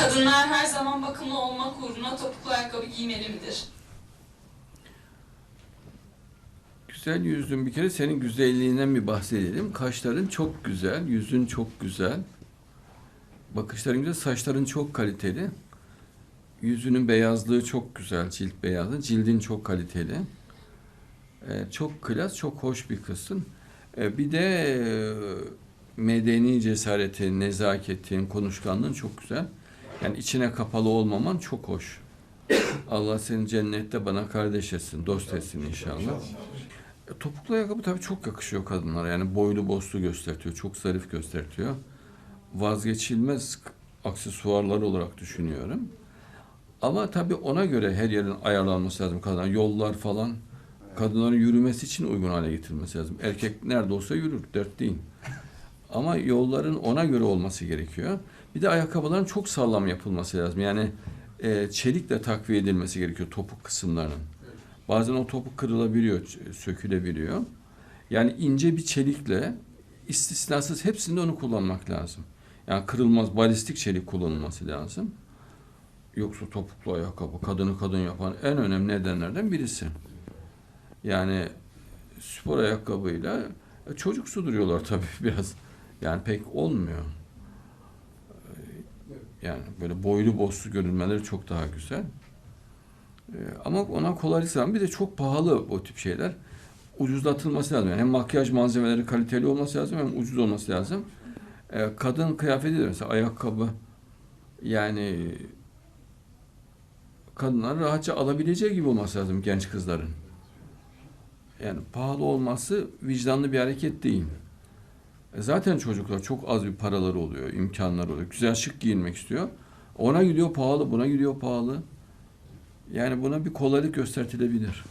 Kadınlar her zaman bakımlı olmak uğruna topuklu ayakkabı giymeli midir? Güzel yüzün bir kere senin güzelliğinden bir bahsedelim. Kaşların çok güzel, yüzün çok güzel. Bakışların güzel, saçların çok kaliteli. Yüzünün beyazlığı çok güzel, cilt beyazı. Cildin çok kaliteli. Ee, çok klas, çok hoş bir kızsın. Ee, bir de e, medeni cesaretin, nezaketin, konuşkanlığın çok güzel. Yani içine kapalı olmaman çok hoş. Allah seni cennette bana kardeş etsin, dost etsin inşallah. E, Topuklu ayakkabı tabii çok yakışıyor kadınlara. Yani boylu boslu göstertiyor, çok zarif göstertiyor. Vazgeçilmez aksesuarlar olarak düşünüyorum. Ama tabii ona göre her yerin ayarlanması lazım kadınlar. Yollar falan kadınların yürümesi için uygun hale getirilmesi lazım. Erkek nerede olsa yürür, dert değil. Ama yolların ona göre olması gerekiyor. Bir de ayakkabıların çok sağlam yapılması lazım. Yani e, çelikle takviye edilmesi gerekiyor topuk kısımlarının. Bazen o topuk kırılabiliyor, sökülebiliyor. Yani ince bir çelikle istisnasız hepsinde onu kullanmak lazım. Yani kırılmaz balistik çelik kullanılması lazım. Yoksa topuklu ayakkabı kadını kadın yapan en önemli nedenlerden birisi. Yani spor ayakkabıyla e, çocuksu duruyorlar tabii biraz. Yani pek olmuyor. E, Yani böyle boylu boslu görünmeleri çok daha güzel. Ee, Ama ona sağlayan bir de çok pahalı o tip şeyler. Ucuzlatılması lazım. Yani hem makyaj malzemeleri kaliteli olması lazım hem ucuz olması lazım. Ee, kadın kıyafeti de mesela ayakkabı yani kadınlar rahatça alabileceği gibi olması lazım genç kızların. Yani pahalı olması vicdanlı bir hareket değil. E zaten çocuklar çok az bir paraları oluyor, imkanları oluyor. Güzel şık giyinmek istiyor. Ona gidiyor pahalı, buna gidiyor pahalı. Yani buna bir kolaylık göstertilebilir.